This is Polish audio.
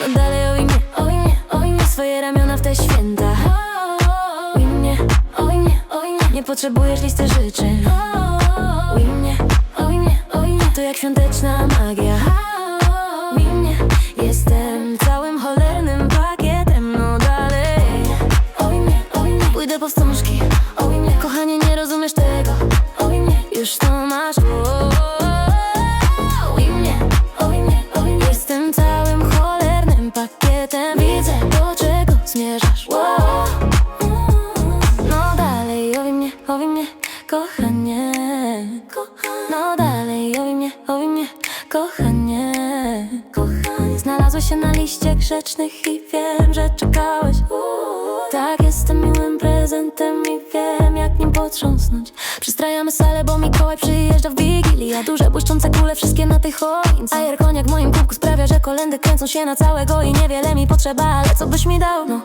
No dalej oj mnie, oj mnie, oj mnie Swoje ramiona w te święta Oj mnie, oj mnie, oj mnie Nie potrzebujesz listy życzeń Oj mnie, oj mnie, oj mnie To jak świąteczna magia Oj mnie, jestem całym cholernym pakietem No dalej Oj mnie, oj mnie Pójdę po wstążki Oj mnie, kochanie nie rozumiesz tego Oj mnie, już to masz dalej, oj mnie, kochanie. No dalej, oj mnie, oj mnie, kochanie. Znalazłeś się na liście grzecznych i wiem, że czekałeś. Tak, jestem miłym prezentem i wiem, jak nim potrząsnąć. Przystrajamy salę, bo Mikołaj przyjeżdża w Wigilię. Duże błyszczące kule, wszystkie na tej choince. A koniak w moim kubku sprawia, że kolendy kręcą się na całego I niewiele mi potrzeba, ale co byś mi dał? No